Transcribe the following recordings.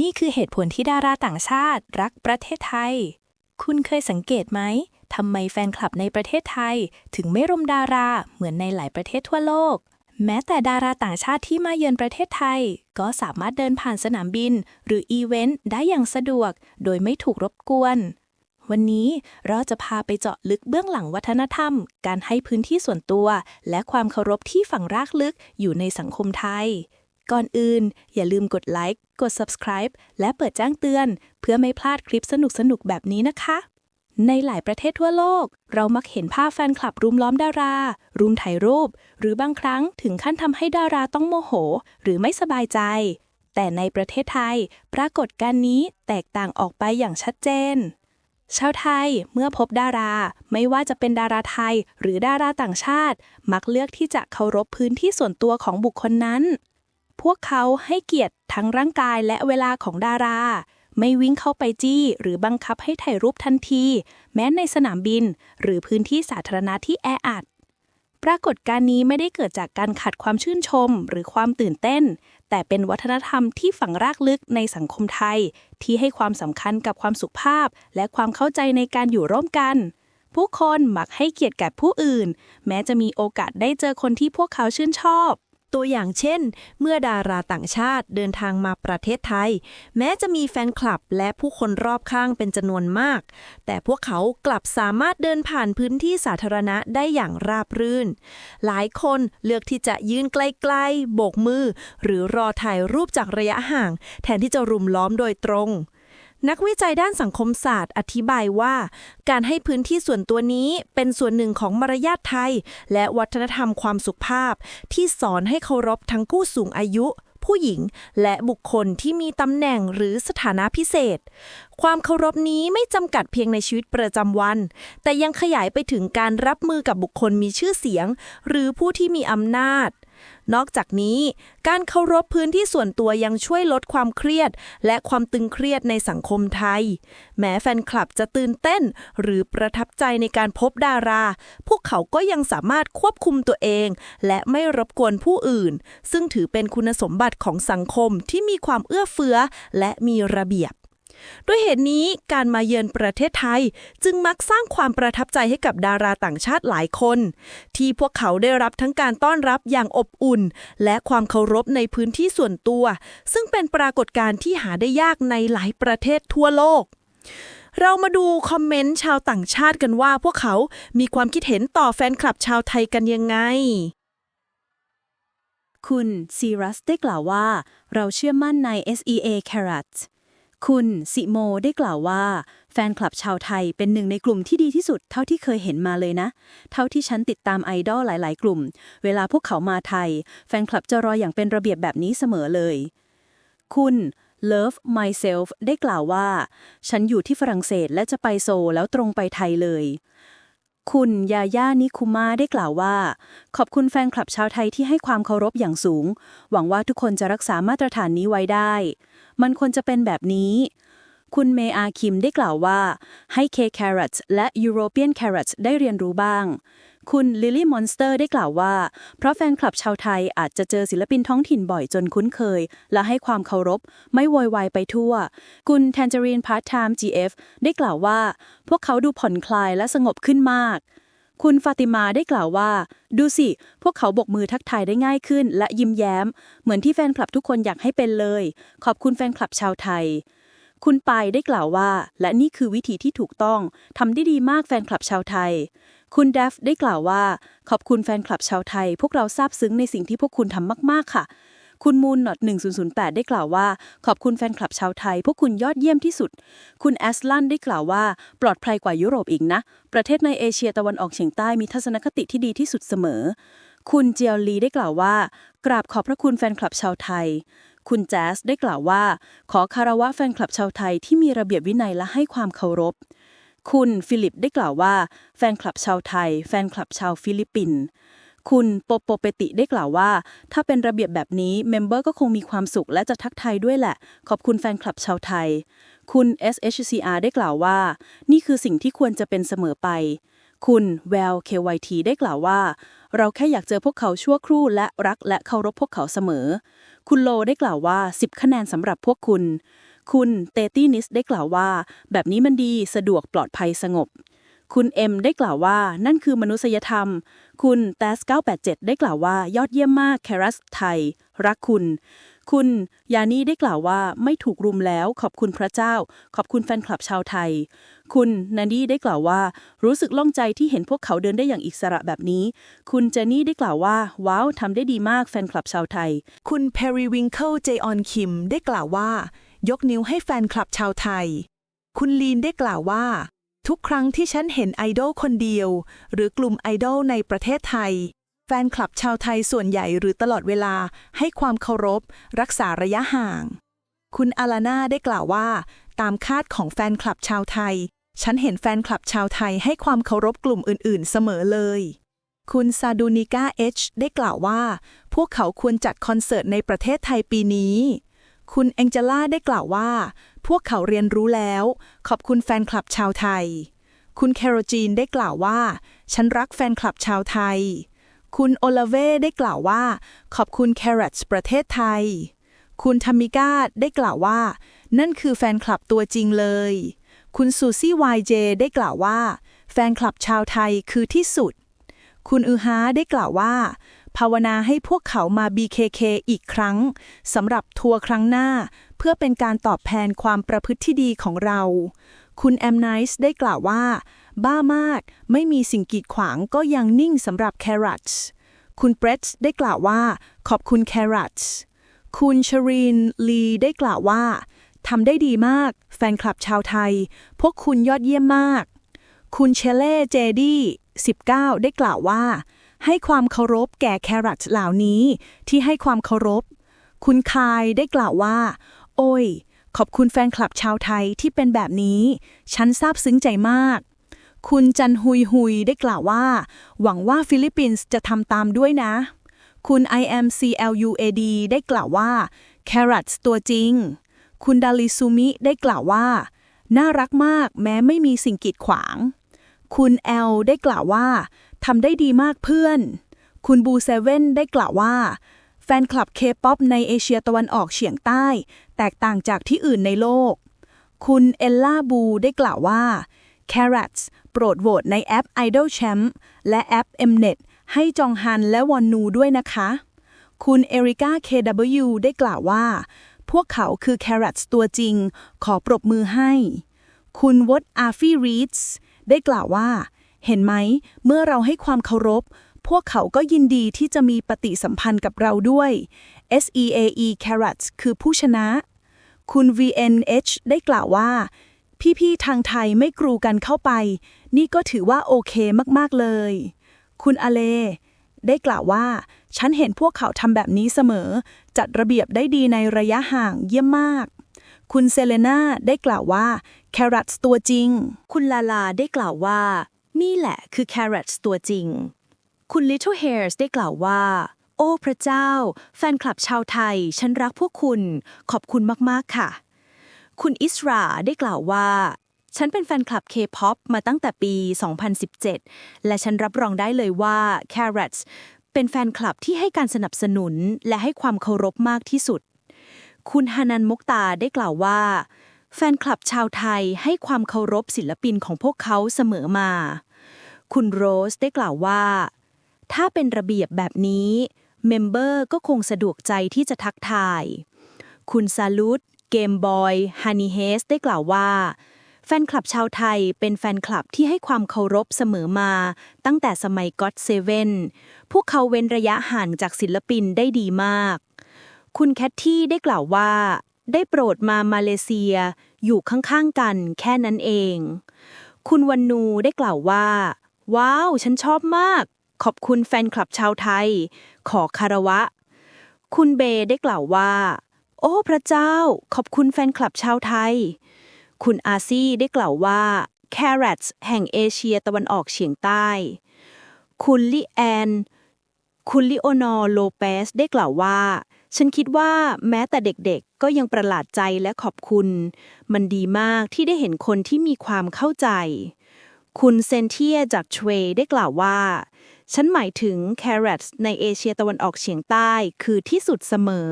นี่คือเหตุผลที่ดาราต่างชาติรักประเทศไทย คุณเคยสังเกตไหมทำไมแฟนคลับในประเทศไทย ถึงไม่รุมดาราเหมือนในหลายประเทศทั่วโลก แม้แต่ดาราต่างชาติที่มาเยือนประเทศไทย ก็สามารถเดินผ่านสนามบิน หรืออีเวนต์ได้อย่างสะดวก โดยไม่ถูกรบกวน วันนี้เราจะพาไปเจาะลึกเบื้องหลังวัฒนธรรม การให้พื้นที่ส่วนตัว และความเคารพที่ฝังรากลึกอยู่ในสังคมไทย ก่อนอื่น อย่าลืมกดไลค์ กด subscribe และเปิดแจ้งเตือน เพื่อไม่พลาดคลิปสนุกๆ แบบนี้นะคะ ในหลายประเทศทั่วโลก เรามักเห็นภาพแฟนคลับรุมล้อมดารา รุมถ่ายรูป หรือบางครั้งถึงขั้นทำให้ดาราต้องโมโห หรือไม่สบายใจ แต่ในประเทศไทย ปรากฏการณ์นี้แตกต่างออกไปอย่างชัดเจนชาวไทยเมื่อพบดารา ไม่ว่าจะเป็นดาราไทยหรือดาราต่างชาติ มักเลือกที่จะเคารพพื้นที่ส่วนตัวของบุคคลนั้น พวกเขาให้เกียรติทั้งร่างกายและเวลาของดารา ไม่วิ่งเข้าไปจี้ หรือบังคับให้ถ่ายรูปทันที แม้ในสนามบิน หรือพื้นที่สาธารณะที่แออัด ปรากฏการณ์นี้ไม่ได้เกิดจากการขัดความชื่นชม หรือความตื่นเต้น แต่เป็นวัฒนธรรมที่ฝังรากลึกในสังคมไทย ที่ให้ความสำคัญกับความสุภาพ และความเข้าใจในการอยู่ร่วมกันผู้คนมักให้เกียรติแก่ผู้อื่น แม้จะมีโอกาสได้เจอคนที่พวกเขาชื่นชอบ ตัวอย่างเช่น เมื่อดาราต่างชาติเดินทางมาประเทศไทย แม้จะมีแฟนคลับและผู้คนรอบข้างเป็นจำนวนมาก แต่พวกเขากลับสามารถเดินผ่านพื้นที่สาธารณะได้อย่างราบรื่น หลายคนเลือกที่จะยืนใกล้ๆโบกมือ หรือรอถ่ายรูปจากระยะห่าง แทนที่จะรุมล้อมโดยตรง นักวิจัยด้านสังคมศาสตร์ อธิบายว่า การให้พื้นที่ส่วนตัวนี้เป็นส่วนหนึ่งของมารยาทไทย และวัฒนธรรมความสุภาพ ที่สอนให้เคารพทั้งผู้สูงอายุ ผู้หญิง และบุคคลที่มีตำแหน่งหรือสถานะพิเศษ ความเคารพนี้ไม่จำกัดเพียงในชีวิตประจำวัน แต่ยังขยายไปถึงการรับมือกับบุคคลมีชื่อเสียง หรือผู้ที่มีอำนาจ นอกจากนี้ การเคารพพื้นที่ส่วนตัวยังช่วยลดความเครียด และความตึงเครียดในสังคมไทย แม้แฟนคลับจะตื่นเต้น หรือประทับใจในการพบดารา พวกเขาก็ยังสามารถควบคุมตัวเอง และไม่รบกวนผู้อื่น ซึ่งถือเป็นคุณสมบัติของสังคมที่มีความเอื้อเฟื้อและมีระเบียบ ด้วยเหตุนี้การมาเยือนประเทศไทยจึงมักสร้างความประทับใจให้กับดาราต่างชาติหลายคน ที่พวกเขาได้รับทั้งการต้อนรับอย่างอบอุ่น และความเคารพในพื้นที่ส่วนตัว ซึ่งเป็นปรากฏการณ์ที่หาได้ยากในหลายประเทศทั่วโลกเรามาดูคอมเมนต์ชาวต่างชาติกันว่าพวกเขามีความคิดเห็นต่อแฟนคลับชาวไทยกันยังไง คุณซีรัสได้กล่าวว่า เราเชื่อมั่นใน SEA Carrot คุณสิโมได้กล่าวว่า แฟนคลับชาวไทยเป็นหนึ่งในกลุ่มที่ดีที่สุดเท่าที่เคยเห็นมาเลยนะ เท่าที่ฉันติดตามไอดอลหลาย ๆ กลุ่ม เวลาพวกเขามาไทย แฟนคลับจะรออย่างเป็นระเบียบแบบนี้เสมอเลย คุณ Love Myself ได้กล่าวว่า ฉันอยู่ที่ฝรั่งเศสและจะไปโซลแล้วตรงไปไทยเลย คุณยาย่านิคุมาได้กล่าวว่า ขอบคุณแฟนคลับชาวไทยที่ให้ความเคารพอย่างสูง หวังว่าทุกคนจะรักษามาตรฐานนี้ไว้ได้ มันควรจะเป็นแบบนี้ คุณเมอาคิมได้กล่าวว่า ให้เคแครอทและยูโรเปียนแครอทได้เรียนรู้บ้าง คุณลิลลี่มอนสเตอร์ได้กล่าวว่า เพราะแฟนคลับชาวไทยอาจจะเจอศิลปินท้องถิ่นบ่อยจนคุ้นเคย และให้ความเคารพ ไม่โวยวายไปทั่ว คุณ Tangerine Part-Time GF ได้กล่าวว่า พวกเขาดูผ่อนคลายและสงบขึ้นมาก คุณฟาติมาได้กล่าวว่า ดูสิ พวกเขาบกมือทักทายได้ง่ายขึ้น และยิ้มแย้ม เหมือนที่แฟนคลับทุกคนอยากให้เป็นเลย ขอบคุณแฟนคลับชาวไทยคุณปายได้กล่าวว่า และนี่คือวิธีที่ถูกต้อง ทำได้ดีมากแฟนคลับชาวไทย คุณเดฟได้กล่าวว่า ขอบคุณแฟนคลับชาวไทย พวกเราซาบซึ้งในสิ่งที่พวกคุณทำมาก ๆ ค่ะ คุณมูลนอต1008 ได้กล่าวว่า ขอบคุณแฟนคลับชาวไทย พวกคุณยอดเยี่ยมที่สุด คุณแอสลันได้กล่าวว่า ปลอดภัยกว่ายุโรปอีกนะ ประเทศในเอเชียตะวันออกเฉียงใต้มีทัศนคติที่ดีที่สุดเสมอ คุณเจียวลีได้กล่าวว่า กราบขอบพระคุณแฟนคลับชาวไทยคุณแจ๊สได้กล่าวว่า ขอคารวะแฟนคลับชาวไทยที่มีระเบียบวินัยและให้ความเคารพ คุณฟิลิปได้กล่าวว่า แฟนคลับชาวไทย แฟนคลับชาวฟิลิปปินส์คุณโปโปเปติได้กล่าวว่า ถ้าเป็นระเบียบแบบนี้เมมเบอร์ก็คงมีความสุขและจะทักทายด้วยแหละ ขอบคุณแฟนคลับชาวไทย คุณ SHCR ได้กล่าวว่า นี่คือสิ่งที่ควรจะเป็นเสมอไป คุณแวว KYT ได้กล่าวว่า เราแค่อยากเจอพวกเขาชั่วครู่และรักและเคารพพวกเขาเสมอ คุณโลได้กล่าวว่า 10 คะแนนสำหรับพวกคุณ คุณเตตี้นิสได้กล่าวว่า แบบนี้มันดีสะดวกปลอดภัยสงบ คุณเอ็มได้กล่าวว่านั่นคือมนุษยธรรม คุณแตส987 ได้กล่าวว่ายอดเยี่ยมมากแครัสไทย รักคุณ คุณยานีได้กล่าวว่าไม่ถูกรุมแล้วขอบคุณพระเจ้า ขอบคุณแฟนคลับชาวไทย คุณนันดี้ได้กล่าวว่า รู้สึกโล่งใจที่เห็นพวกเขาเดินได้อย่างอิสระแบบนี้ คุณเจนนี่ได้กล่าวว่า ว้าวทำได้ดีมากแฟนคลับชาวไทย คุณ Periwinkle j o n Kim ได้กล่าวว่า ยกนิ้วให้แฟนคลับชาวไทย คุณลีนได้กล่าวว่า ทุกครั้งที่ฉันเห็นไอดอลคนเดียว หรือกลุ่มไอดอลในประเทศไทย แฟนคลับชาวไทยส่วนใหญ่หรือตลอดเวลาให้ความเคารพ รักษาระยะห่าง คุณอาลาน่าได้กล่าวว่า ตามคาดของแฟนคลับชาวไทย ฉันเห็นแฟนคลับชาวไทยให้ความเคารพกลุ่มอื่น ๆ เสมอเลยคุณซาดูนิก้าเอชได้กล่าวว่า พวกเขาควรจัดคอนเสิร์ตในประเทศไทยปีนี้ คุณแองเจล่าได้กล่าวว่า พวกเขาเรียนรู้แล้ว ขอบคุณแฟนคลับชาวไทย คุณแคโรจีนได้กล่าวว่า ฉันรักแฟนคลับชาวไทย คุณโอลาเว่ได้กล่าวว่า ขอบคุณแคร o ตประเทศไทย คุณทามิก้าได้กล่าวว่า นั่นคือแฟนคลับตัวจริงเลย คุณซูซี่วายเจได้กล่าวว่า แฟนคลับชาวไทยคือที่สุด คุณอือฮาได้กล่าวว่า ภาวนาให้พวกเขามา BKK อีกครั้งสำหรับทัวร์ครั้งหน้า เพื่อเป็นการตอบแทนความประพฤติที่ดีของเรา คุณแอมไนส์ได้กล่าวว่า บ้ามากไม่มีสิ่งกีดขวางก็ยังนิ่งสำหรับแคร o t คุณเบรตได้กล่าวว่า ขอบคุณแคร o t คุณชรีนลีได้กล่าวว่าทำได้ดีมาก แฟนคลับชาวไทย พวกคุณยอดเยี่ยมมาก คุณเชเล่เจดี้19 ได้กล่าวว่า ให้ความเคารพแก่แครอทเหล่านี้ ที่ให้ความเคารพ คุณคายได้กล่าวว่า โอ้ย ขอบคุณแฟนคลับชาวไทยที่เป็นแบบนี้ ฉันซาบซึ้งใจมาก คุณจันฮุยฮุยได้กล่าวว่า หวังว่าฟิลิปปินส์จะทำตามด้วยนะ คุณ IMCLUAD ได้กล่าวว่า Carrots ตัวจริง คุณดาลิซูมิได้กล่าวว่า น่ารักมากแม้ไม่มีสิ่งกีดขวาง คุณแอลได้กล่าวว่า ทำได้ดีมากเพื่อน คุณบูเซเว่นได้กล่าวว่า แฟนคลับเคป๊อปในเอเชียตะวันออกเฉียงใต้ แตกต่างจากที่อื่นในโลก คุณเอลล่าบูได้กล่าวว่า Carrots โปรดโหวตในแอป Idol Champ และแอป Mnet ให้จองฮันและวอนนูด้วยนะคะ คุณเอริก้า KW ได้กล่าวว่า พวกเขาคือ Carrots ตัวจริง ขอปรบมือให้ คุณวอตอาฟี่รีดส์ได้กล่าวว่า เห็นไหม เมื่อเราให้ความเคารพ พวกเขาก็ยินดีที่จะมีปฏิสัมพันธ์กับเราด้วย SEAE Carrots คือผู้ชนะ คุณ VNH ได้กล่าวว่า พี่ๆทางไทยไม่กรูกันเข้าไป นี่ก็ถือว่าโอเคมากๆเลย คุณอเล ได้กล่าวว่า ฉันเห็นพวกเขาทำแบบนี้เสมอ จัดระเบียบได้ดีในระยะห่างเยี่ยมมาก คุณเซเลนาได้กล่าวว่า แคร o t ตัวจริง คุณลาลาได้กล่าวว่า นี่แหละคือ Carrots ตัวจริง คุณ Little Hairs ได้กล่าวว่า โอ้พระเจ้า แฟนคลับชาวไทย ฉันรักพวกคุณ ขอบคุณมาก ๆ ค่ะ คุณอิสราได้กล่าวว่า ฉันเป็นแฟนคลับ K-POP มาตั้งแต่ปี 2017 และฉันรับรองได้เลยว่า Carrots เป็นแฟนคลับที่ให้การสนับสนุนและให้ความเคารพมากที่สุด คุณฮานันมกตาได้กล่าวว่า แฟนคลับชาวไทยให้ความเคารพศิลปินของพวกเขาเสมอมา คุณโรสได้กล่าวว่า ถ้าเป็นระเบียบแบบนี้ เมมเบอร์ก็คงสะดวกใจที่จะทักทาย คุณซาลุตเกมบอยฮันนี่เฮสได้กล่าวว่า แฟนคลับชาวไทยเป็นแฟนคลับที่ให้ความเคารพเสมอมา ตั้งแต่สมัยก็ d เซเว่นพวกเขาเว้นระยะห่างจากศิลปินได้ดีมาก คุณแคทที่ได้กล่าวว่า ได้โปรดมามาเลเซียอยู่ข้างๆกันแค่นั้นเอง คุณวันนูได้กล่าวว่า ว้าว ฉันชอบมาก ขอบคุณแฟนคลับชาวไทย ขอคารวะ คุณเบได้กล่าวว่า โอ้พระเจ้า ขอบคุณแฟนคลับชาวไทย คุณอาซี่ได้กล่าวว่า Carrots แห่งเอเชียตะวันออกเฉียงใต้ คุณลิแอน คุณลิโอนอโลเปสได้กล่าวว่า ฉันคิดว่าแม้แต่เด็กๆ ก็ยังประหลาดใจและขอบคุณ มันดีมากที่ได้เห็นคนที่มีความเข้าใจ คุณเซนเทียจากเทรได้กล่าวว่า ฉันหมายถึงแคร o t ในเอเชียตะวันออกเฉียงใต้คือที่สุดเสมอ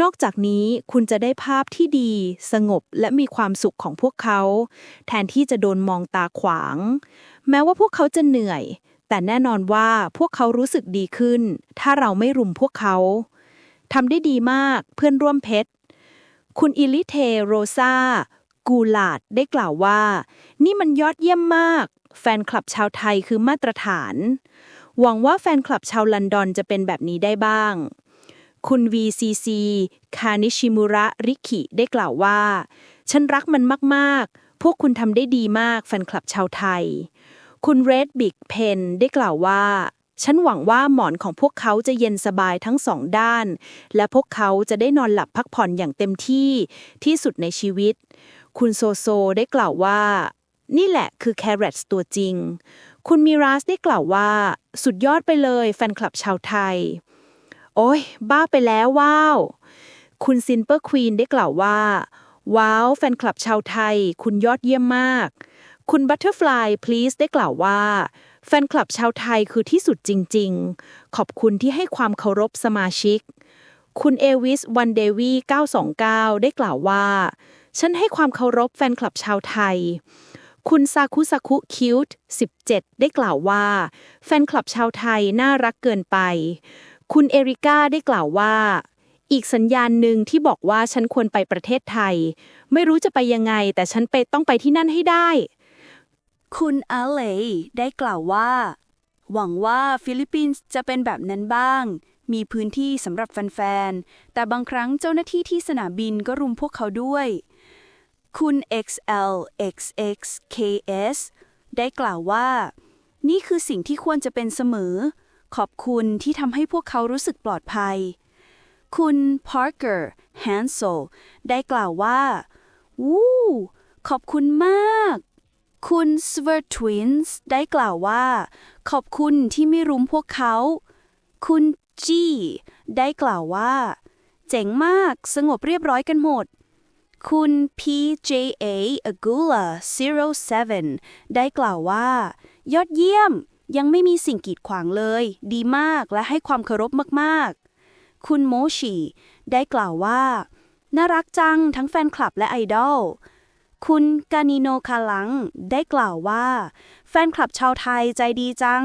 นอกจากนี้คุณจะได้ภาพที่ดี สงบและมีความสุขของพวกเขา แทนที่จะโดนมองตาขวาง แม้ว่าพวกเขาจะเหนื่อย แต่แน่นอนว่าพวกเขารู้สึกดีขึ้น ถ้าเราไม่รุมพวกเขา ทำได้ดีมากเพื่อนร่วมเพชร คุณอิลิเทโรซากูลาดได้กล่าวว่า นี่มันยอดเยี่ยมมาก แฟนคลับชาวไทยคือมาตรฐาน หวังว่าแฟนคลับชาวลอนดอนจะเป็นแบบนี้ได้บ้าง คุณ VCC คานิชิมุระริคิได้กล่าวว่า ฉันรักมันมาก ๆ พวกคุณทำได้ดีมากแฟนคลับชาวไทย คุณ Red Big Pen ได้กล่าวว่า ฉันหวังว่าหมอนของพวกเขาจะเย็นสบายทั้งสองด้าน และพวกเขาจะได้นอนหลับพักผ่อนอย่างเต็มที่ที่สุดในชีวิต คุณโซโซได้กล่าวว่า นี่แหละคือแคร o t ตัวจริง คุณมิราสได้กล่าวว่า สุดยอดไปเลยแฟนคลับชาวไทย โอ้ยบ้าไปแล้วว้าว คุณซินเปอร์ควีนได้กล่าวว่า ว้าวแฟนคลับชาวไทย คุณยอดเยี่ยมมาก คุณบัตเตอร์ฟลายพลีสได้กล่าวว่า แฟนคลับชาวไทยคือที่สุดจริง ๆ ขอบคุณที่ให้ความเคารพสมาชิก คุณเอวิสวันเดวี929 ได้กล่าวว่า ฉันให้ความเคารพแฟนคลับชาวไทย คุณซาคุซาคุคิวต์17 ได้กล่าวว่า แฟนคลับชาวไทยน่ารักเกินไป คุณเอริก้าได้กล่าวว่าอีกสัญญาณหนึ่งที่บอกว่าฉันควรไปประเทศไทย ไม่รู้จะไปยังไง แต่ฉันไปต้องไปที่นั่นให้ได้ คุณอาเลได้กล่าวว่า หวังว่าฟิลิปปินส์จะเป็นแบบนั้นบ้าง มีพื้นที่สำหรับแฟนๆ แต่บางครั้งเจ้าหน้าที่ที่สนามบินก็รุมพวกเขาด้วย คุณ XLXXKS ได้กล่าวว่า นี่คือสิ่งที่ควรจะเป็นเสมอ ขอบคุณที่ทำให้พวกเขารู้สึกปลอดภัย คุณ Parker Hansel ได้กล่าวว่า วู้ขอบคุณมาก คุณ s w e r Twins ได้กล่าวว่า ขอบคุณที่ไม่รุมพวกเขา คุณ G ได้กล่าวว่า เจ๋งมากสงบเรียบร้อยกันหมด คุณ PJA Agula 07 ได้กล่าวว่า ยอดเยี่ยมยังไม่มีสิ่งกีดขวางเลย ดีมากและให้ความเคารพมากๆ คุณโมชีได้กล่าวว่า น่ารักจังทั้งแฟนคลับและไอดอล คุณกานิโนคาลังได้กล่าวว่า แฟนคลับชาวไทยใจดีจัง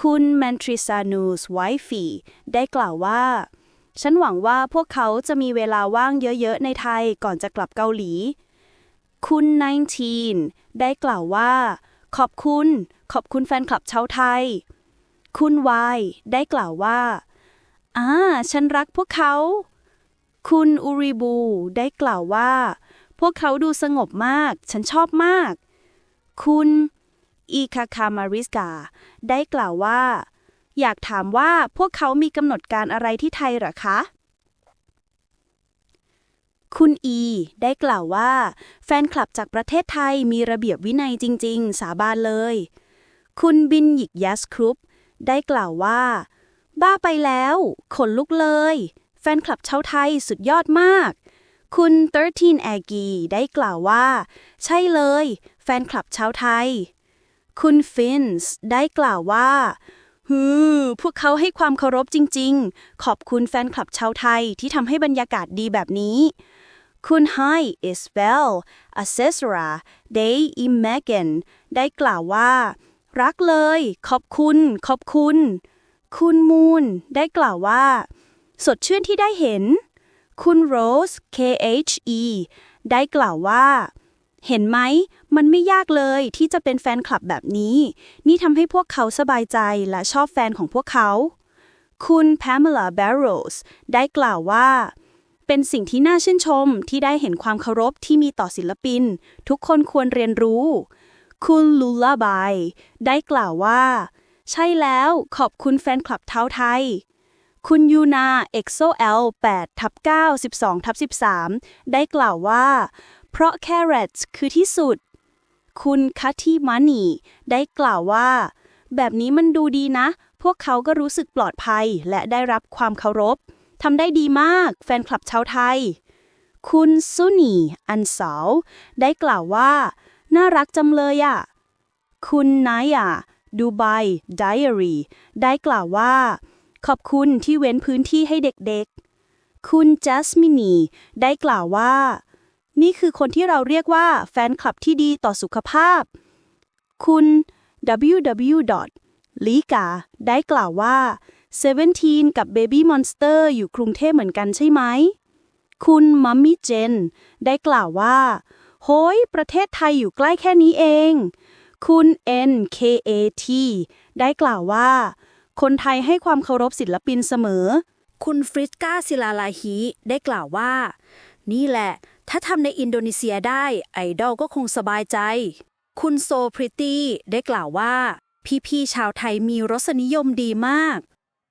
คุณแมนทริซานูสไวฟีได้กล่าวว่า ฉันหวังว่าพวกเขาจะมีเวลาว่างเยอะๆ ในไทยก่อนจะกลับเกาหลี คุณ 19 ได้กล่าวว่า ขอบคุณ ขอบคุณแฟนคลับชาวไทย คุณวายได้กล่าวว่าอ่าฉันรักพวกเขา คุณอูริบูได้กล่าวว่า วกเขาดูสงบมาก ฉันชอบมาก คุณอีคาคามาริสกา ได้กล่าวว่า อยากถามว่าพวกเขามีกำหนดการอะไรที่ไทยหรอคะ คุณอีได้กล่าวว่า แฟนคลับจากประเทศไทยมีระเบียบวินัยจริง ๆ สาบานเลย คุณบินหยิกยัสครุปได้กล่าวว่า บ้าไปแล้ว ขนลุกเลย แฟนคลับชาวไทยสุดยอดมาก คุณ13แอกีได้กล่าวว่า ใช่เลย แฟนคลับชาวไทย คุณฟินส์ได้กล่าวว่าฮือพวกเขาให้ความเคารพจริง ๆ ขอบคุณแฟนคลับชาวไทยที่ทำให้บรรยากาศดีแบบนี้คุณไฮอิสเบลอเซสราเดย์อิมเมกนได้กล่าวว่า รักเลย ขอบคุณ ขอบคุณ คุณมูนได้กล่าวว่า สดชื่นที่ได้เห็น คุณโรส KHE ได้กล่าวว่า เห็นไหม มันไม่ยากเลยที่จะเป็นแฟนคลับแบบนี้ นี่ทำให้พวกเขาสบายใจและชอบแฟนของพวกเขา คุณ Pamela Barrows ได้กล่าวว่าเป็นสิ่งที่น่าชื่นชมที่ได้เห็นความเคารพที่มีต่อศิลปิน ทุกคนควรเรียนรู้ คุณลูลาบาย ได้กล่าวว่า ใช่แล้วขอบคุณแฟนคลับเท้าไทย คุณยูนา EXO-L 8ทับ9 12ทับ13 ได้กล่าวว่า เพราะแคร o t คือที่สุด คุณคัตที่มานีได้กล่าวว่า แบบนี้มันดูดีนะ พวกเขาก็รู้สึกปลอดภัยและได้รับความเคารพทำได้ดีมาก แฟนคลับชาวไทย คุณซุนีอันเสาได้กล่าวว่า น่ารักจำเลยอะคุณนายาดูไบไดอารี่ได้กล่าวว่า ขอบคุณที่เว้นพื้นที่ให้เด็กๆ คุณจัสมินีได้กล่าวว่า นี่คือคนที่เราเรียกว่าแฟนคลับที่ดีต่อสุขภาพ คุณ ww. ลีกาได้กล่าวว่า 17 กับ Baby Monster อยู่กรุงเทพเหมือนกันใช่ไหม คุณมัมมี่เจนได้กล่าวว่า โฮ้ย ประเทศไทยอยู่ใกล้แค่นี้เอง คุณ NKAT ได้กล่าวว่า คนไทยให้ความเคารพศิลปินเสมอ คุณฟริตกาศิลาลาฮีได้กล่าวว่า นี่แหละ ถ้าทำในอินโดนีเซียได้ไอดอลก็คงสบายใจ คุณโซพริตตี้ได้กล่าวว่า พี่ๆชาวไทยมีรสนิยมดีมาก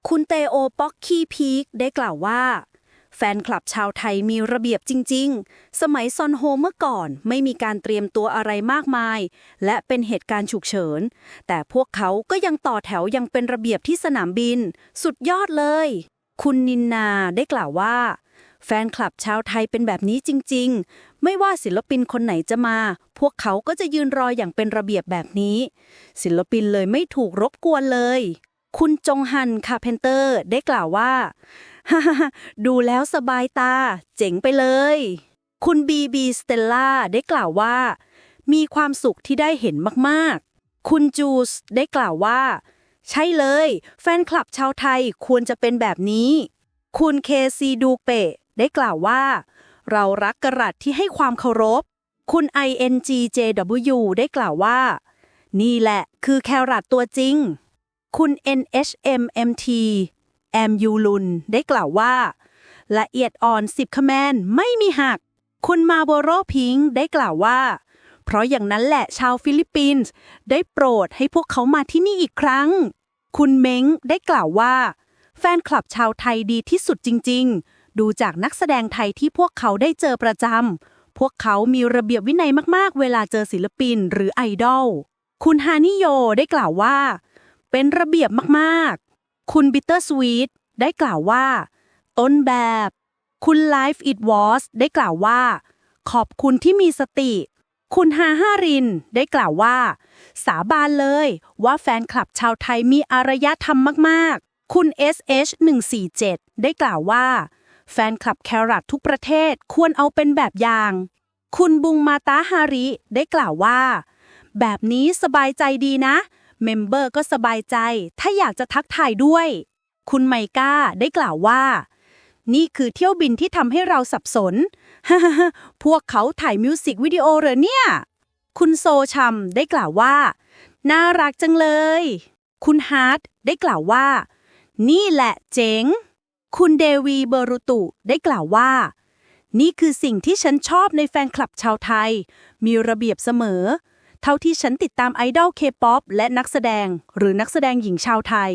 คุณเตโอป็อกคีพีกได้กล่าวว่า แฟนคลับชาวไทยมีระเบียบจริง ๆ สมัยซอนโฮเมื่อก่อนไม่มีการเตรียมตัวอะไรมากมาย และเป็นเหตุการณ์ฉุกเฉิน แต่พวกเขาก็ยังต่อแถวยังเป็นระเบียบที่สนามบิน สุดยอดเลย คุณนินนาได้กล่าวว่า แฟนคลับชาวไทยเป็นแบบนี้จริง ๆ ไม่ว่าศิลปินคนไหนจะมา พวกเขาก็จะยืนรออย่างเป็นระเบียบแบบนี้ ศิลปินเลยไม่ถูกรบกวนเลย คุณจงฮันคาเพนเตอร์ได้กล่าวว่า ฮ่าดูแล้วสบายตา เจ๋งไปเลย คุณบีบีสเตลล่าได้กล่าวว่า มีความสุขที่ได้เห็นมากๆ คุณจูสได้กล่าวว่า ใช่เลย แฟนคลับชาวไทยควรจะเป็นแบบนี้ คุณเคซีดูเปะได้กล่าวว่า เรารักกระดที่ให้ความเคารพ คุณ INGJW ได้กล่าวว่า นี่แหละคือแครัตตัวจริง คุณ NHMMT แอมยูลุน ได้กล่าวว่า ละเอียดอ่อน10คะแนนไม่มีหัก คุณมาโบโรพิงได้กล่าวว่า เพราะอย่างนั้นแหละชาวฟิลิปปินส์ได้โปรดให้พวกเขามาที่นี่อีกครั้ง คุณเม้งได้กล่าวว่า แฟนคลับชาวไทยดีที่สุดจริง ๆ ดูจากนักแสดงไทยที่พวกเขาได้เจอประจำพวกเขามีระเบียบวินัยมากๆ เวลาเจอศิลปินหรือไอดอลคุณฮานิโยได้กล่าวว่า เป็นระเบียบมากๆ คุณบิตเตอร์สวีทได้กล่าวว่า ต้นแบบ คุณ Life It Was ได้กล่าวว่า ขอบคุณที่มีสติ คุณฮาฮารินได้กล่าวว่า สาบานเลยว่าแฟนคลับชาวไทยมีอารยธรรมมากๆ คุณ SH147 ได้กล่าวว่า แฟนคลับแครัตทุกประเทศควรเอาเป็นแบบอย่าง คุณบุงมาตาฮาริได้กล่าวว่า แบบนี้สบายใจดีนะ เมมเบอร์ก็สบายใจ ถ้าอยากจะทักทายด้วย คุณไมก้าได้กล่าวว่า นี่คือเที่ยวบินที่ทำให้เราสับสน พวกเขาถ่ายมิวสิกวิดีโอเหรอเนี่ย คุณโซชัมได้กล่าวว่า น่ารักจังเลย คุณฮาร์ดได้กล่าวว่า นี่แหละเจ๋ง คุณเดวีเบอรุตุได้กล่าวว่า นี่คือสิ่งที่ฉันชอบในแฟนคลับชาวไทย มีระเบียบเสมอ เท่าที่ฉันติดตามไอดอลเคป๊อปและนักแสดง หรือนักแสดงหญิงชาวไทย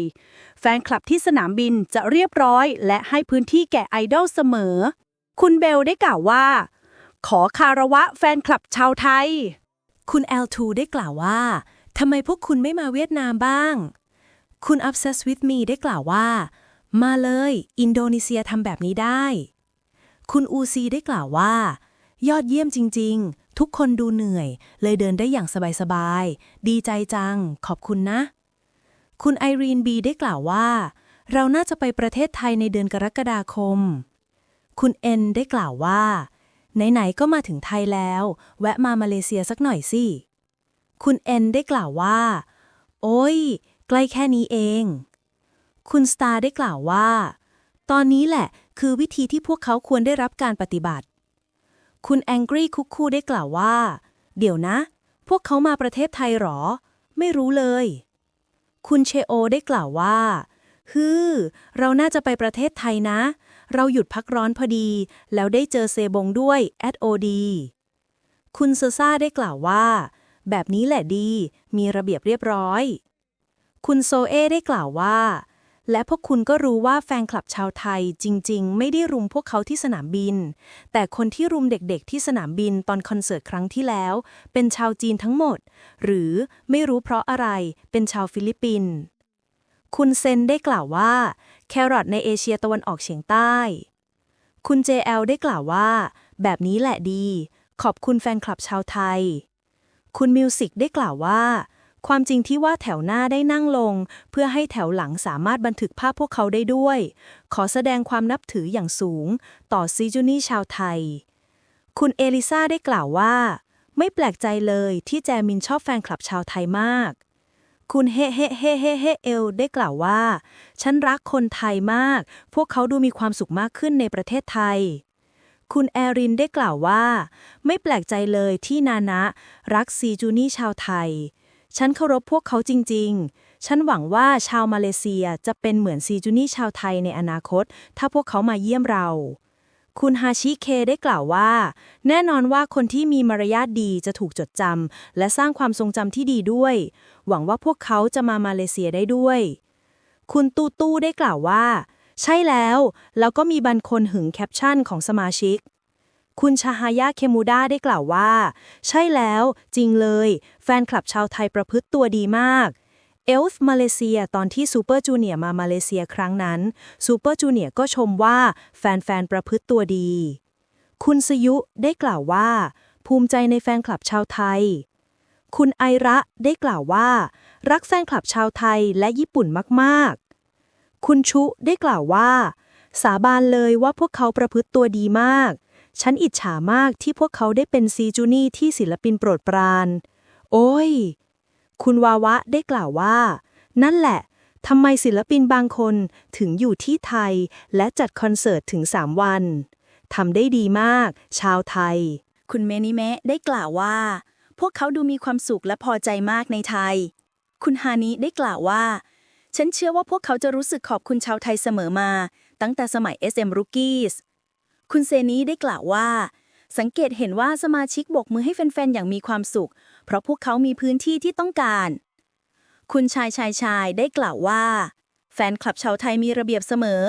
แฟนคลับที่สนามบินจะเรียบร้อย และให้พื้นที่แก่ไอดอลเสมอ คุณเบลได้กล่าวว่า ขอคาระวะแฟนคลับชาวไทย คุณ L2 ได้กล่าวว่าทำไมพวกคุณไม่มาเวียดนามบ้าง คุณ Obsessed with me ได้กล่าวว่า มาเลย อินโดนีเซียทำแบบนี้ได้ คุณอูซีได้กล่าวว่า ยอดเยี่ยมจริง ทุกคนดูเหนื่อย เลยเดินได้อย่างสบายๆ ดีใจจัง ขอบคุณนะ คุณไอรีนบีได้กล่าวว่า เราน่าจะไปประเทศไทยในเดือนกรกฎาคม คุณเอ็นได้กล่าวว่า ไหนๆ ก็มาถึงไทยแล้ว แวะมามาเลเซียสักหน่อยสิ คุณเอ็นได้กล่าวว่า โอ้ย ใกล้แค่นี้เอง คุณสตาร์ได้กล่าวว่า ตอนนี้แหละคือวิธีที่พวกเขาควรได้รับการปฏิบัติ คุณแองกี้คุกคูได้กล่าวว่า เดี๋ยวนะ พวกเขามาประเทศไทยหรอ ไม่รู้เลย คุณเชโอได้กล่าวว่าฮือเราน่าจะไปประเทศไทยนะ เราหยุดพักร้อนพอดี แล้วได้เจอเซบงด้วยแอดโอดีคุณเซซ่าได้กล่าวว่า แบบนี้แหละดี มีระเบียบเรียบร้อย คุณโซเอได้กล่าวว่า และพวกคุณก็รู้ว่าแฟนคลับชาวไทยจริง ๆ ไม่ได้รุมพวกเขาที่สนามบิน แต่คนที่รุมเด็กๆ ที่สนามบินตอนคอนเสิร์ตครั้งที่แล้ว เป็นชาวจีนทั้งหมด หรือไม่รู้เพราะอะไรเป็นชาวฟิลิปปินส์คุณเซนได้กล่าวว่า แครอทในเอเชียตะวันออกเฉียงใต้ คุณ JL ได้กล่าวว่า แบบนี้แหละดี ขอบคุณแฟนคลับชาวไทย คุณมิวสิกได้กล่าวว่า ความจริงที่ว่าแถวหน้าได้นั่งลง เพื่อให้แถวหลังสามารถบันทึกภาพพวกเขาได้ด้วย ขอแสดงความนับถืออย่างสูง ต่อซีจูนี่ชาวไทย คุณเอลิซาได้กล่าวว่า ไม่แปลกใจเลยที่แจมินชอบแฟนคลับชาวไทยมาก คุณเฮเฮเฮเฮเฮเอลได้กล่าวว่า ฉันรักคนไทยมาก พวกเขาดูมีความสุขมากขึ้นในประเทศไทยคุณแอรินได้กล่าวว่า ไม่แปลกใจเลยที่นานะ รักซีจูนี่ชาวไทย ฉันเคารพพวกเขาจริง ๆ ฉันหวังว่าชาวมาเลเซียจะเป็นเหมือนซีจูนี่ชาวไทยในอนาคต ถ้าพวกเขามาเยี่ยมเรา คุณฮาชิเคได้กล่าวว่า แน่นอนว่าคนที่มีมารยาทดีจะถูกจดจำและสร้างความทรงจำที่ดีด้วย หวังว่าพวกเขาจะมามาเลเซียได้ด้วย คุณตูตู้ได้กล่าวว่า ใช่แล้ว แล้วก็มีบันคนหึงแคปชั่นของสมาชิก คุณชาฮายาเคมูดาได้กล่าวว่า ใช่แล้วจริงเลย แฟนคลับชาวไทยประพฤติตัวดีมากเอลฟ์มาเลเซียตอนที่ซูเปอร์จูเนียร์มามาเลเซียครั้งนั้นซูเปอร์จูเนียร์ก็ชมว่าแฟนๆ ประพฤติตัวดี คุณสยุได้กล่าวว่า ภูมิใจในแฟนคลับชาวไทย คุณไอระได้กล่าวว่า รักแฟนคลับชาวไทยและญี่ปุ่นมากๆ คุณชุได้กล่าวว่า สาบานเลยว่าพวกเขาประพฤติตัวดีมาก ฉันอิจฉามากที่พวกเขาได้เป็นซีจูนี่ที่ศิลปินโปรดปราน โอ้ย คุณวาวะได้กล่าวว่า นั่นแหละทำไมศิลปินบางคนถึงอยู่ที่ไทยและจัดคอนเสิร์ตถึง 3 วันทำได้ดีมาก ชาวไทย คุณเมนิเมะได้กล่าวว่า พวกเขาดูมีความสุขและพอใจมากในไทย คุณฮานิได้กล่าวว่า ฉันเชื่อว่าพวกเขาจะรู้สึกขอบคุณชาวไทยเสมอมา ตั้งแต่สมัย SM Rookies คุณเซนีได้กล่าวว่า สังเกตเห็นว่าสมาชิกบกมือให้แฟนๆ อย่างมีความสุข เพราะพวกเขามีพื้นที่ที่ต้องการ คุณชายชายชายได้กล่าวว่า แฟนคลับชาวไทยมีระเบียบเสมอ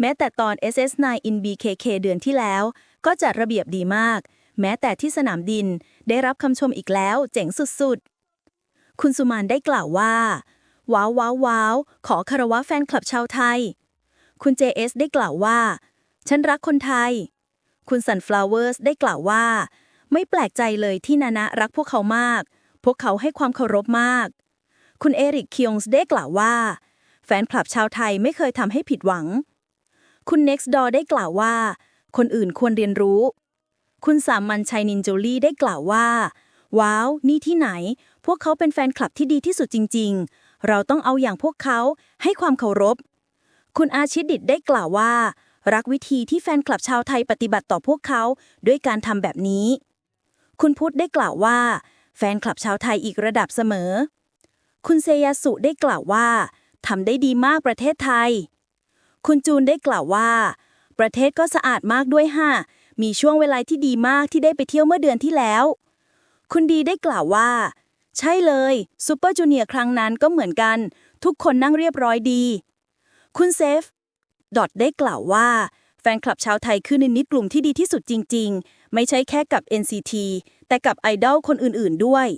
แม้แต่ตอน SS9 in BKK เดือนที่แล้ว ก็จัดระเบียบดีมาก แม้แต่ที่สนามดินได้รับคำชมอีกแล้ว เจ๋งสุดๆ คุณสุมานได้กล่าวว่า ว้าวว้าวว้าวขอคารวะแฟนคลับชาวไทย คุณ JS ได้กล่าวว่า ฉันรักคนไทย คุณ Sunflowers ได้กล่าวว่า ไม่แปลกใจเลยที่นานะรักพวกเขามาก พวกเขาให้ความเคารพมาก คุณเอริกคิยงส์ได้กล่าวว่า แฟนคลับชาวไทยไม่เคยทำให้ผิดหวัง คุณ Next Door ได้กล่าวว่า คนอื่นควรเรียนรู้ คุณสามัญชัยนินจูลี่ได้กล่าวว่า ว้าว นี่ที่ไหน พวกเขาเป็นแฟนคลับที่ดีที่สุดจริง ๆ เราต้องเอาอย่างพวกเขาให้ความเคารพ คุณอาชิตดิตได้กล่าวว่า รักวิธีที่แฟนคลับชาวไทยปฏิบัติต่อพวกเขาด้วยการทำแบบนี้ คุณพุทธได้กล่าวว่า แฟนคลับชาวไทยอีกระดับเสมอ คุณเซยาสุได้กล่าวว่าทำได้ดีมากประเทศไทย คุณจูนได้กล่าวว่า ประเทศก็สะอาดมากด้วยฮะมีช่วงเวลาที่ดีมากที่ได้ไปเที่ยวเมื่อเดือนที่แล้ว คุณดีได้กล่าวว่า ใช่เลยซูเปอร์จูเนียร์ครั้งนั้นก็เหมือนกัน ทุกคนนั่งเรียบร้อยดี คุณเซฟ ดอทได้กล่าวว่า แฟนคลับชาวไทยคือหนึ่งในกลุ่มที่ดีที่สุดจริง ๆ ไม่ใช่แค่กับ NCT แต่กับไอดอลคนอื่นๆด้วย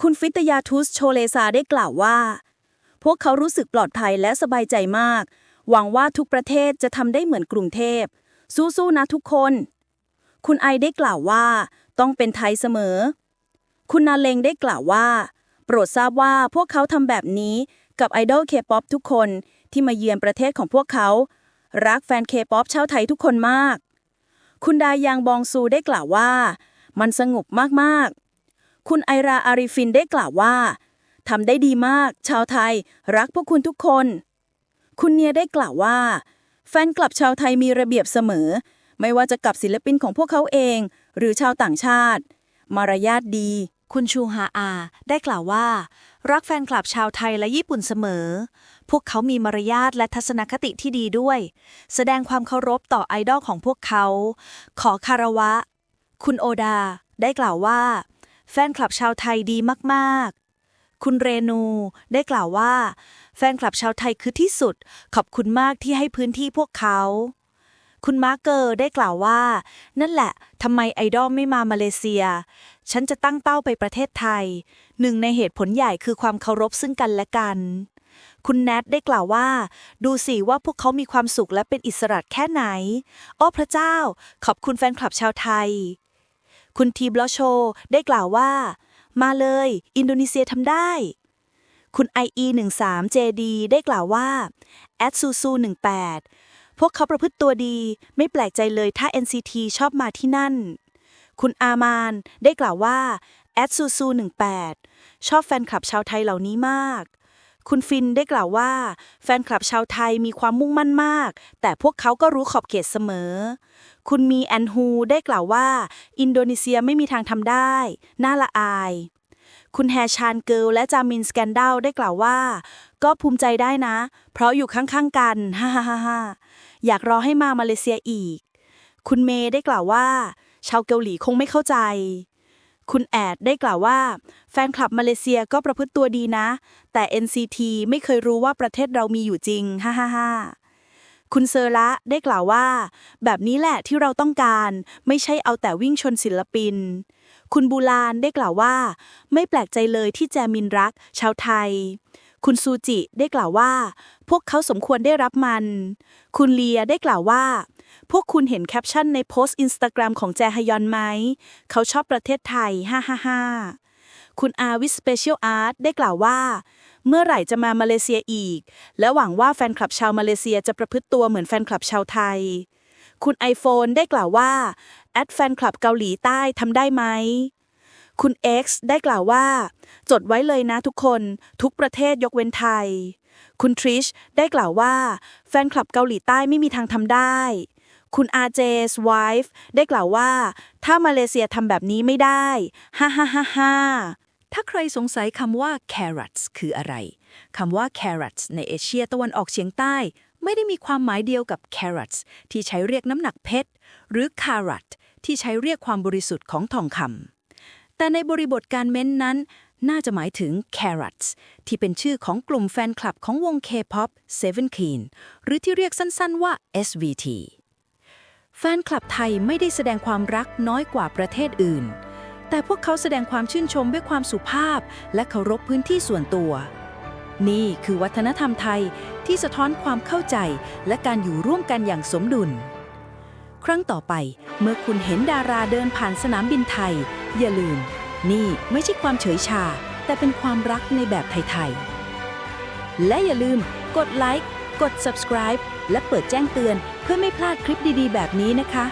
คุณฟิตยาทุสโชเลซาได้กล่าวว่า พวกเขารู้สึกปลอดภัยและสบายใจมาก หวังว่าทุกประเทศจะทำได้เหมือนกรุงเทพ สู้ๆนะทุกคน คุณไอได้กล่าวว่า ต้องเป็นไทยเสมอ คุณนาเลงได้กล่าวว่า โปรดทราบว่าพวกเขาทำแบบนี้กับไอดอลเคป๊อปทุกคน ที่มาเยือนประเทศของพวกเขา รักแฟนเคป๊อปชาวไทยทุกคนมาก คุณดายังบองซูได้กล่าวว่า มันสงบมากๆ คุณไอราอาริฟินได้กล่าวว่าทำได้ดีมาก ชาวไทย รักพวกคุณทุกคน คุณเนียได้กล่าวว่า แฟนคลับชาวไทยมีระเบียบเสมอ ไม่ว่าจะกับศิลปินของพวกเขาเอง หรือชาวต่างชาติ มารยาทดี คุณชูฮาอา ได้กล่าวว่า รักแฟนคลับชาวไทยและญี่ปุ่นเสมอ พวกเขามีมารยาทและทัศนคติที่ดีด้วย แสดงความเคารพต่อไอดอลของพวกเขา ขอคารวะ คุณโอดา ได้กล่าวว่า แฟนคลับชาวไทยดีมากๆ คุณเรนู ได้กล่าวว่า แฟนคลับชาวไทยคือที่สุด ขอบคุณมากที่ให้พื้นที่พวกเขา คุณมาร์เกอร์ได้กล่าวว่า นั่นแหละทำไมไอดอลไม่มามาเลเซีย ฉันจะตั้งเป้าไปประเทศไทย หนึ่งในเหตุผลใหญ่คือความเคารพซึ่งกันและกัน คุณแนทได้กล่าวว่า ดูสิว่าพวกเขามีความสุขและเป็นอิสระแค่ไหน โอ้พระเจ้า ขอบคุณแฟนคลับชาวไทย คุณทีบลอโช ได้กล่าวว่า มาเลย อินโดนีเซียทำได้ คุณ IE13JD ได้กล่าวว่า a d s u s u 18พวกเขาประพฤติตัวดี ไม่แปลกใจเลยถ้า NCT ชอบมาที่นั่น คุณอามานได้กล่าวว่า a d s u s u 18ชอบแฟนคลับชาวไทยเหล่านี้มาก คุณฟินได้กล่าวว่า แฟนคลับชาวไทยมีความมุ่งมั่นมาก แต่พวกเขาก็รู้ขอบเขตเสมอ คุณมีแอนฮูได้กล่าวว่า อินโดนีเซียไม่มีทางทำได้ น่าละอาย คุณแฮชานเกิลและจามินสแกนดัลได้กล่าวว่า ก็ภูมิใจได้นะ เพราะอยู่ข้างๆกันฮ่าฮ่าฮ่าอยากรอให้มามาเลเซียอีก คุณเมย์ได้กล่าวว่า ชาวเกาหลีคงไม่เข้าใจ คุณแอดได้กล่าวว่า แฟนคลับมาเลเซียก็ประพฤติตัวดีนะ แต่ NCT ไม่เคยรู้ว่าประเทศเรามีอยู่จริง ฮ่าฮ่าฮ่าคุณเซอร์ละได้กล่าวว่า แบบนี้แหละที่เราต้องการ ไม่ใช่เอาแต่วิ่งชนศิลปิน คุณบูลานได้กล่าวว่า ไม่แปลกใจเลยที่แจมินรัก ชาวไทย คุณซูจิได้กล่าวว่า พวกเขาสมควรได้รับมัน คุณเลียได้กล่าวว่า พวกคุณเห็นแคปชั่นในโพสต์อินสตาแกรมของแจฮยอนไหม เขาชอบประเทศไทย ฮ่าฮ่าฮ่าคุณอาวิสเปเชียลอาร์ตได้กล่าวว่า เมื่อไหร่จะมามาเลเซียอีก และหวังว่าแฟนคลับชาวมาเลเซียจะประพฤติตัวเหมือนแฟนคลับชาวไทย คุณ iPhone ได้กล่าวว่า แอดแฟนคลับเกาหลีใต้ทำได้ไหม คุณ X ได้กล่าวว่า จดไว้เลยนะทุกคนทุกประเทศยกเว้นไทย คุณทริชได้กล่าวว่า แฟนคลับเกาหลีใต้ไม่มีทางทำได้ คุณ RJ's wife ได้กล่าวว่า ถ้ามาเลเซียทำแบบนี้ไม่ได้ฮ่าฮ่าฮ่าฮ่าถ้าใครสงสัยคำว่า carrots คืออะไรคำว่า carrots ในเอเชียตะวันออกเฉียงใต้ ไม่ได้มีความหมายเดียวกับ carrots ที่ใช้เรียกน้ำหนักเพชร หรือ carat ที่ใช้เรียกความบริสุทธิ์ของทองคำแต่ในบริบทการเม้นนั้น น่าจะหมายถึง carrots ที่เป็นชื่อของกลุ่มแฟนคลับของวง K-pop Seventeen หรือที่เรียกสั้นๆว่า SVT แฟนคลับไทยไม่ได้แสดงความรักน้อยกว่าประเทศอื่น แต่พวกเขาแสดงความชื่นชมด้วยความสุภาพ และเคารพพื้นที่ส่วนตัว นี่คือวัฒนธรรมไทยที่สะท้อนความเข้าใจและการอยู่ร่วมกันอย่างสมดุล ครั้งต่อไปเมื่อคุณเห็นดาราเดินผ่านสนามบินไทย อย่าลืม นี่ไม่ใช่ความเฉยชา แต่เป็นความรักในแบบไทย ๆ และอย่าลืมกดไลค์กด subscribe และเปิดแจ้งเตือนเพื่อไม่พลาดคลิปดีๆ แบบนี้นะคะ